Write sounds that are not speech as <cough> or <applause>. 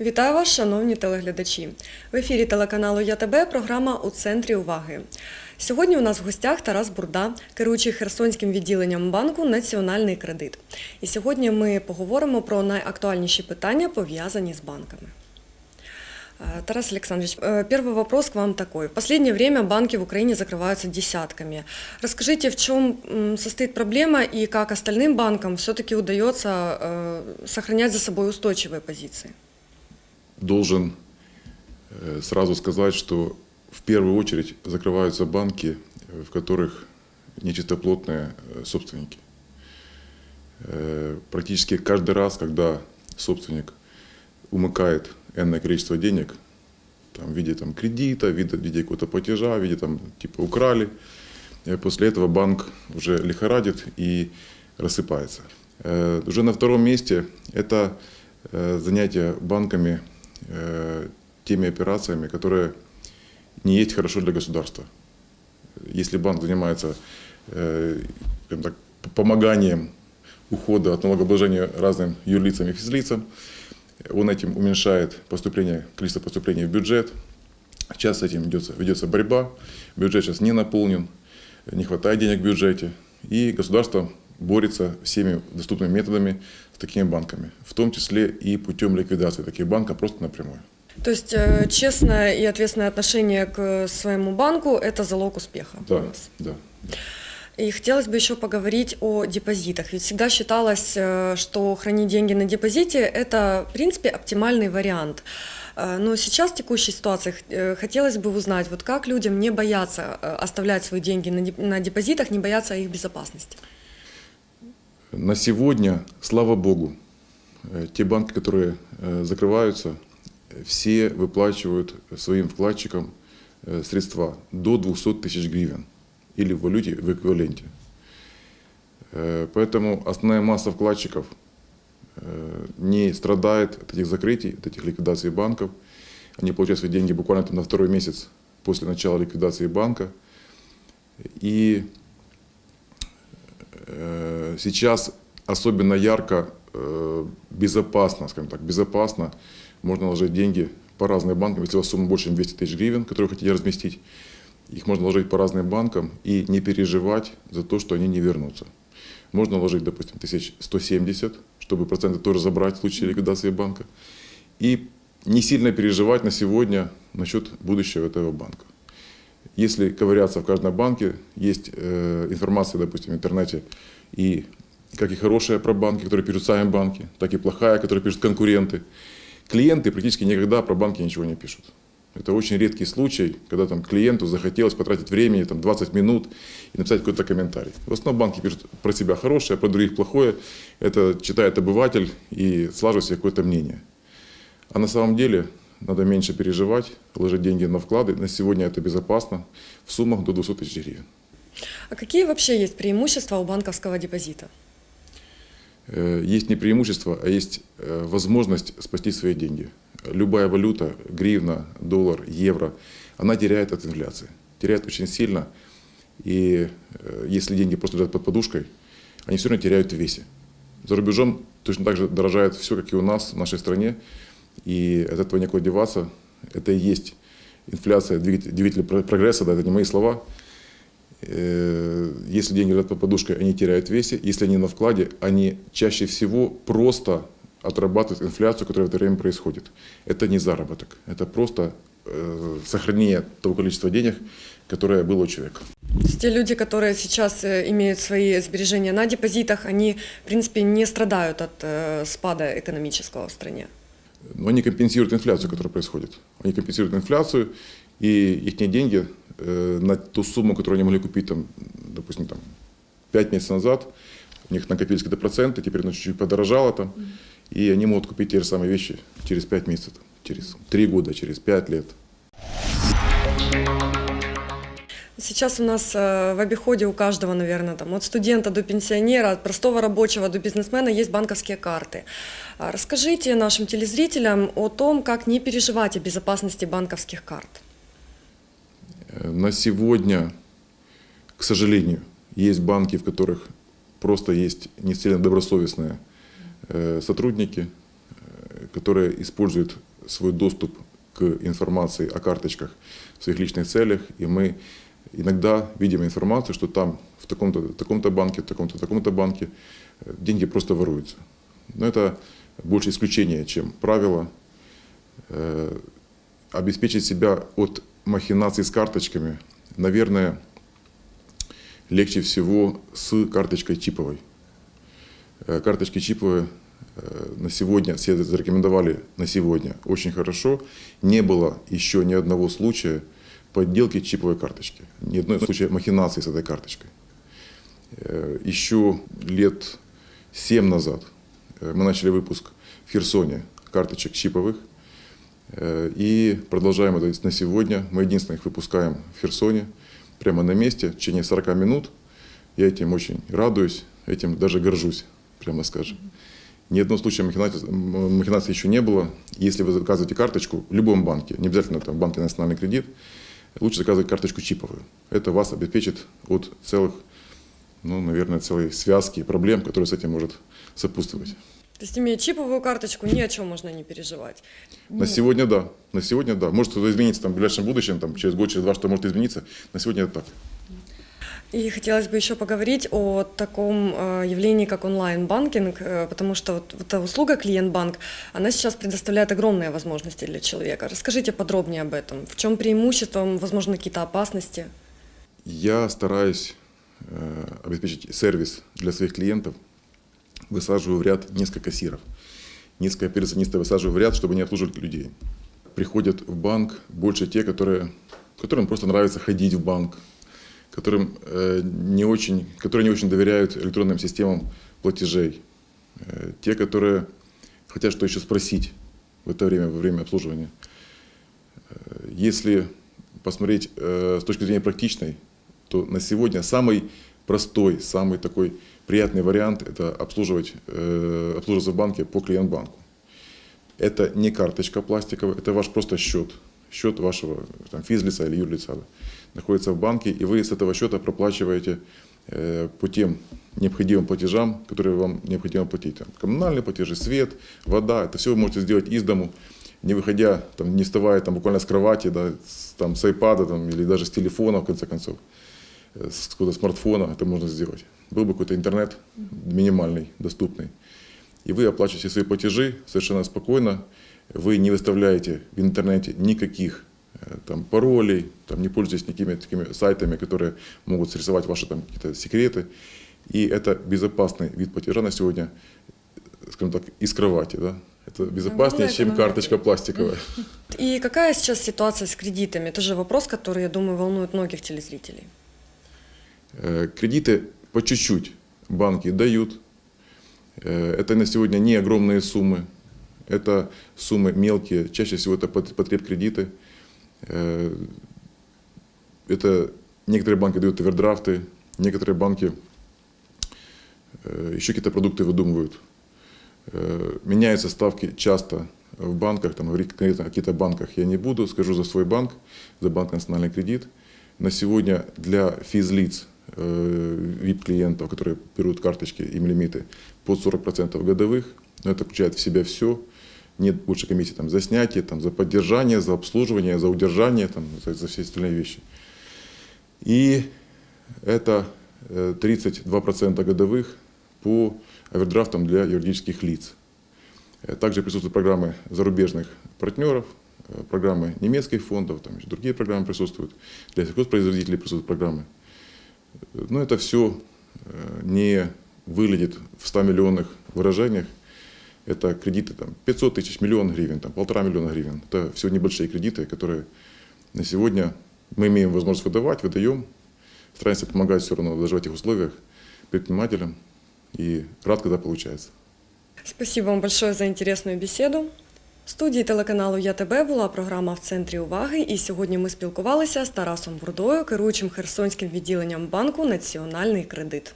Вітаю вас, шановні телеглядачі. В ефірі телеканалу ЯТБ програма у центрі уваги. Сьогодні у нас в гостях Тарас Бурда, керуючий Херсонським відділенням банку Національний кредит. І сьогодні ми поговоримо про найактуальніші питання, пов'язані з банками. Э, Тарас Александрович, э, первый вопрос к вам такой. В последнее время банки в Украине закрываются десятками. Расскажите, в чем м, состоит проблема и как остальным банкам все-таки удается э, сохранять за собой устойчивые позиции? Должен э, сразу сказать, что в первую очередь закрываются банки, э, в которых нечистоплотные э, собственники. Практически каждый раз, когда собственник умыкает энное количество денег, там, в виде там, кредита, в виде, виде какого-то платежа, в виде там, типа украли, после этого банк уже лихорадит и рассыпается. Уже на втором месте это занятие банками э, теми операциями, которые не есть хорошо для государства. Если банк занимается э, так, помоганием ухода от налогообложения разным юрлицам и физлицам, он этим уменьшает поступление, количество поступлений в бюджет. Сейчас с этим ведется, ведется борьба. Бюджет сейчас не наполнен, не хватает денег в бюджете. И государство борется всеми доступными методами с такими банками, в том числе и путем ликвидации таких банков просто напрямую. То есть э, честное и ответственное отношение к своему банку – это залог успеха у Да, вас. да. И хотелось бы еще поговорить о депозитах. Ведь всегда считалось, э, что хранить деньги на депозите – это, в принципе, оптимальный вариант. Э, Но сейчас в текущей ситуации хотелось бы узнать, вот как людям не бояться оставлять свои деньги на депозитах, не бояться их безопасности. На сегодня, слава богу, э, те банки, которые э, закрываются, все выплачивают своим вкладчикам э, средства до 200 тысяч гривен или в валюте в эквиваленте. Поэтому основная масса вкладчиков не страдает от этих закрытий, от этих ликвидаций банков. Они получают свои деньги буквально там на второй месяц после начала ликвидации банка. И сейчас особенно ярко, э, безопасно, скажем так, безопасно можно ложить деньги по разным банкам. Если у вас сумма больше, чем 200 тысяч гривен, которые вы хотите разместить, их можно ложить по разным банкам и не переживать за то, что они не вернутся. Можно ложить, допустим, 1170, чтобы проценты тоже забрать в случае ликвидации банка. И не сильно переживать на сегодня насчет будущего этого банка. Если ковыряться в каждом банке, есть э, информация, допустим, в интернете, и как и хорошая про банки, которые пишут сами банки, так и плохая, которую пишут конкуренты. Клиенты практически никогда про банки ничего не пишут. Это очень редкий случай, когда там клиенту захотелось потратить времени, там 20 минут и написать какой-то комментарий. В основном банки пишут про себя хорошее, про других плохое. Это читает обыватель и слаживает себе какое-то мнение. А на самом деле надо меньше переживать, ложить деньги на вклады. На сегодня это безопасно в суммах до 200 тысяч гривен. А какие вообще есть преимущества у банковского депозита? Э, Есть не преимущество, а есть э, возможность спасти свои деньги. Любая валюта, гривна, доллар, евро, она теряет от инфляции. Теряет очень сильно. И э, если деньги просто лежат под подушкой, они все равно теряют в весе. За рубежом точно так же дорожает все, как и у нас, в нашей стране. И от этого некуда деваться. Это и есть инфляция, двигатель, двигатель про- прогресса, да, это не мои слова. Э, Если деньги лежат под подушкой, они теряют весе. Если они на вкладе, они чаще всего просто отрабатывают инфляцию, которая в это время происходит. Это не заработок, это просто э, сохранение того количества денег, которое было у человека. То есть те люди, которые сейчас э, имеют свои сбережения на депозитах, они, в принципе, не страдают от спада экономического в стране. Но они компенсируют инфляцию, которая происходит. Они компенсируют инфляцию, и их деньги э, на ту сумму, которую они могли купить, там, допустим, там, 5 месяцев назад, у них накопились какие-то проценты, теперь оно чуть-чуть подорожало там, и они могут купить те же самые вещи через 5 месяцев, через 3 года, через 5 лет. Сейчас у нас э, в обиходе у каждого, наверное, там, от студента до пенсионера, от простого рабочего до бизнесмена есть банковские карты. А Расскажите нашим телезрителям о том, как не переживать о безопасности банковских карт. Э, На сегодня, к сожалению, есть банки, в которых просто есть не сильно добросовестные э, сотрудники, которые используют свой доступ к информации о карточках в своих личных целях, и мы иногда видим информацию, что там в таком-то таком банке, в таком-то таком-то банке э, деньги просто воруются. Но это больше исключение, чем правило. Э, Обеспечить себя от махинаций с карточками, наверное, легче всего с карточкой чиповой. Э, Карточки чиповые на сегодня, все зарекомендовали на сегодня очень хорошо. Не было еще ни одного случая подделки чиповой карточки, ни одного случая махинации с этой карточкой. Э, Еще лет 7 назад э, мы начали выпуск в Херсоне карточек чиповых. Э, И продолжаем это на сегодня. Мы единственные их выпускаем в Херсоне, прямо на месте, в течение 40 минут. Я этим очень радуюсь, этим даже горжусь, прямо скажем. Ни одного случая махинации, махинации еще не было. Если вы заказываете карточку в любом банке, не обязательно там банке национальный кредит, лучше заказывать карточку чиповую. Это вас обеспечит от целых, ну, наверное, целой связки проблем, которые с этим может сопутствовать. То есть, имея чиповую карточку, ни о чем можно не переживать. На сегодня да. На сегодня да. Может что-то изменится там, в ближайшем будущем, там, через год, через два, что может измениться. На сегодня это так. И хотелось бы еще поговорить о таком э, явлении, как онлайн-банкинг, э, потому что вот эта услуга клиент-банк, она сейчас предоставляет огромные возможности для человека. Расскажите подробнее об этом. В чем преимущество, возможно, какие-то опасности? Я стараюсь э, обеспечить сервис для своих клиентов. Высаживаю в ряд несколько кассиров. Несколько операционистов высаживаю в ряд, чтобы не обслуживать людей. Приходят в банк больше те, которые, которым просто нравится ходить в банк, которым э, не очень, которые не очень доверяют электронным системам платежей. Э, те, которые хотят что еще спросить в это время, во время обслуживания. Э, Если посмотреть с точки зрения практичной, то на сегодня самый простой, самый такой приятный вариант – это обслуживать, обслуживаться в банке по клиент-банку. Это не карточка пластиковая, это ваш просто счет. Счет вашего там, физлица или юрлица находится в банке, и вы с этого счета проплачиваете э, по тем необходимым платежам, которые вам необходимо платить. Там, коммунальные платежи, свет, вода, это все вы можете сделать из дому, не выходя, там, не вставая там, буквально с кровати, да, с, там, с айпада там, или даже с телефона, в конце концов, э, с какого-то смартфона это можно сделать. Был бы какой-то интернет минимальный, доступный. И вы оплачиваете свои платежи совершенно спокойно. Вы не выставляете в интернете никаких э, там, паролей, там, не пользуетесь никакими такими сайтами, которые могут срисовать ваши там, какие-то секреты. И это безопасный вид платежа на сегодня, э, скажем так, из кровати. Да? Это безопаснее, Главное, чем карточка пластиковая. <laughs> И какая сейчас ситуация с кредитами? Это же вопрос, который, я думаю, волнует многих телезрителей. Э, Кредиты по чуть-чуть банки дают. Это на сегодня не огромные суммы. Это суммы мелкие. Чаще всего это пот- потреб-кредиты. Э, Это некоторые банки дают овердрафты, некоторые банки э, еще какие-то продукты выдумывают. Э, Меняются ставки часто в банках, там говорить конкретно о каких-то банках я не буду, скажу за свой банк, за банк «Национальный кредит». На сегодня для физлиц, VIP-клиентов, которые берут карточки, им лимиты под 40% годовых, но это включает в себя все, нет больше комиссии там, за снятие, там, за поддержание, за обслуживание, за удержание, там, за, за все остальные вещи. И это э, 32% годовых по овердрафтам для юридических лиц. Э, Также присутствуют программы зарубежных партнеров, э, программы немецких фондов, там еще другие программы присутствуют, для сельхозпроизводителей присутствуют программы. Э, Но это все не выглядит в 100 миллионных выражениях. Это кредиты там, 500 тысяч, миллион гривен, там, полтора миллиона гривен. Это все небольшие кредиты, которые на сегодня мы имеем возможность выдавать, выдаем. Стараемся помогать все равно даже в этих условиях предпринимателям. И рад, когда получается. Спасибо вам большое за інтересну бесіду. В студії телеканалу ЯТБ була програма в центрі уваги, і сьогодні ми спілкувалися з Тарасом Бурдою, керуючим Херсонським відділенням банку Національний кредит.